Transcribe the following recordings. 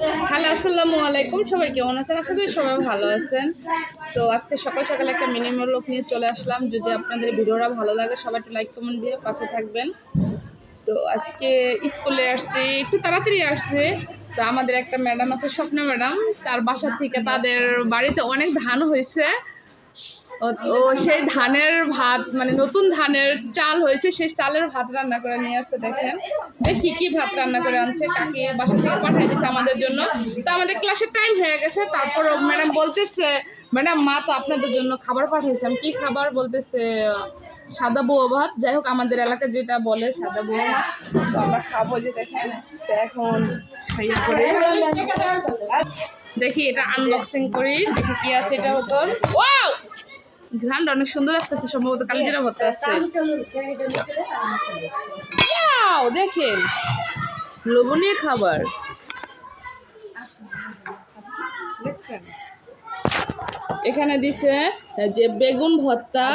Hello, আসসালামু আলাইকুম। সবাই কেমন আছেন? আশা করি সবাই ভালো আছেন। তো আজকে সকাল সকাল একটা মিনিমাম লোক নিয়ে চলে আসলাম। যদি আপনাদের ভিডিওটা ভালো লাগে, সবাই একটু লাইক কমেন্ট দিয়ে পাশে থাকবেন। তো আজকে স্কুলে আসছি, একটু তাড়াতাড়ি আসছে। তো আমাদের একটা ম্যাডাম আছে, স্বপ্ন ম্যাডাম। তার বাসা থেকে তাদের বাড়িতে অনেক ধান হয়েছে। ও সেই ধানের ভাত মানে নতুন ধানের চাল হয়েছে, সেই চালের ভাত রান্না করে নিয়ে আসছে, দেখেন। দেখি কি ভাত রান্না করে আনছে, কাকে বাসা থেকে পাঠিয়ে দিচ্ছে আমাদের জন্য। তো আমাদের ক্লাসের টাইম হয়ে গেছে, তারপর ম্যাডাম বলতেছে ম্যাডাম মা তো আপনাদের জন্য খাবার পাঠিয়েছে কি খাবার? বলতেছে, সাদা বউ ভাত। যাই হোক, আমাদের এলাকায় যেটা বলে, সাদা বউ ভাত। তো আমরা খাব যে দেখেন এখন দেখি এটা আনবক্সিং করি, দেখি কি আছে এটা হতো ওয়াও ঘ্রানটা অনেক সুন্দর আসতেছে সম্ভবত কালিজিরা ভর্তা আছে। ওয়াও দেখেন। লবণীয় খাবার। এখানে দিছে যে বেগুন ভর্তা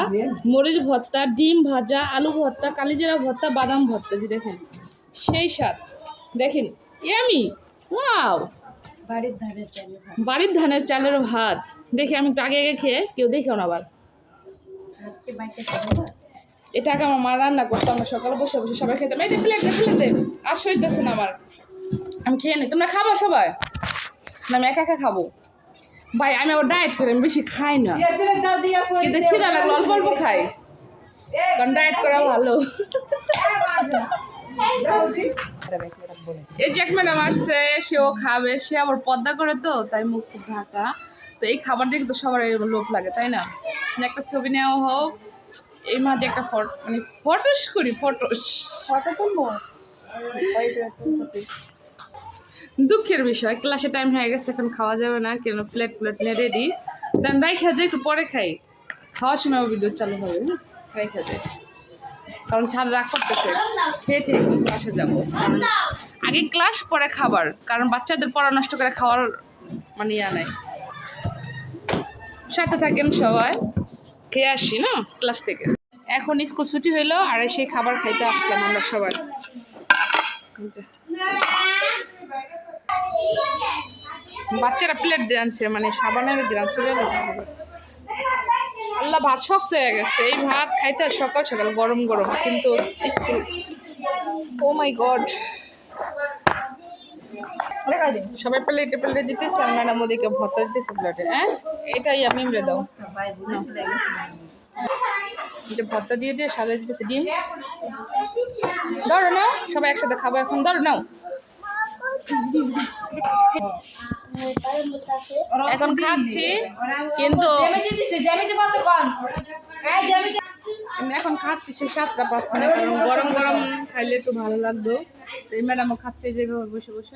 মরিচ ভর্তা ডিম ভাজা আলু ভর্তা কালিজিরা ভর্তা বাদাম ভর্তা যে দেখেন। সেই স্বাদ। দেখেন ইয়ামি ওয়াও। বাড়ির ধানের চালের ভাত। দেখে আমি একটু আগে আগে খেয়ে কেউ দেখেও না আবার। এটা আগে আমার মা রান্না করতো আমরা সকালে বসে বসে সবাই খেতাম। এই দে প্লেট দে প্লেট দে আর সইতেছে না আমার। আমি খেয়ে নিই তোমরা খাবা সবাই? না আমি একা একা খাব। ভাই আমি আবার ডায়েট করি আমি বেশি খাই না। কিন্তু খিদা লাগল অল্প অল্প খাই। কারণ ডায়েট করা ভালো। এই যে এক ম্যাডাম আসছে সেও খাবে সে আবার পদ্মা করে তো তাই মুখ খুব ঢাকা। তো এই খাবার দেখে তো সবার লোভ লাগে তাই না? একটা ছবি নেওয়া হোক এই মাঝে একটা ফটো মানে ফটোস করি ফটোস ফটো তুলবো? দুঃখের বিষয় ক্লাসে টাইম হয়ে গেছে এখন খাওয়া যাবে না কেন প্লেট প্লেট নিয়ে রেডি দেন রাইখা যে একটু পরে খাই। খাওয়ার সময় ভিডিও চালু হবে না রাইখা যায় কারণ ছাদ রাগ করতেছে। খেয়ে খেয়ে ক্লাসে যাব। আগে ক্লাস পরে খাবার। কারণ বাচ্চাদের পড়া নষ্ট করে খাওয়ার মানে ইয়া নাই। সাথে থাকেন সবাই। খেয়ে আসছি না? ক্লাস থেকে। এখন স্কুল ছুটি হইল, আর সেই খাবার খাইতে আসলাম আমরা সবাই। বাচ্চারা প্লেট দিয়ে আনছে মানে সাবানের গ্রাম চলে গেছে আল্লাহ ভাত শক্ত হয়ে গেছে। এই ভাত খাইতে সকাল সকাল গরম গরম, কিন্তু স্কুল ও মাই গড সবাই প্লেটে প্লেটে দিতেছে আর ম্যাডাম ওদিকে ভর্তা দিতেছে প্লেটে হ্যাঁ? এটাই আমি ইমরে দাও। যে ভর্তা দিয়ে দিয়ে সাজাই দিতেছে, ডিম? ধরো নাও, সবাই একসাথে খাব এখন, ধরো নাও। এখন খাচ্ছি। কিন্তু এখন খাচ্ছি সে সাতটা পাচ্ছি না, কারণ গরম গরম খাইলে একটু ভালো লাগতো। এই ম্যাডামও খাচ্ছে, যেভাবে বসে বসে।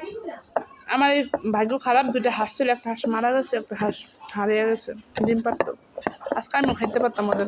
আমার এই ভাগ্য খারাপ দুটো হাঁস ছিল, একটা হাঁস মারা গেছে, একটা হাঁস হারিয়ে গেছে, ডিম পারত আজকে আমি খাইতে পারতাম ওদের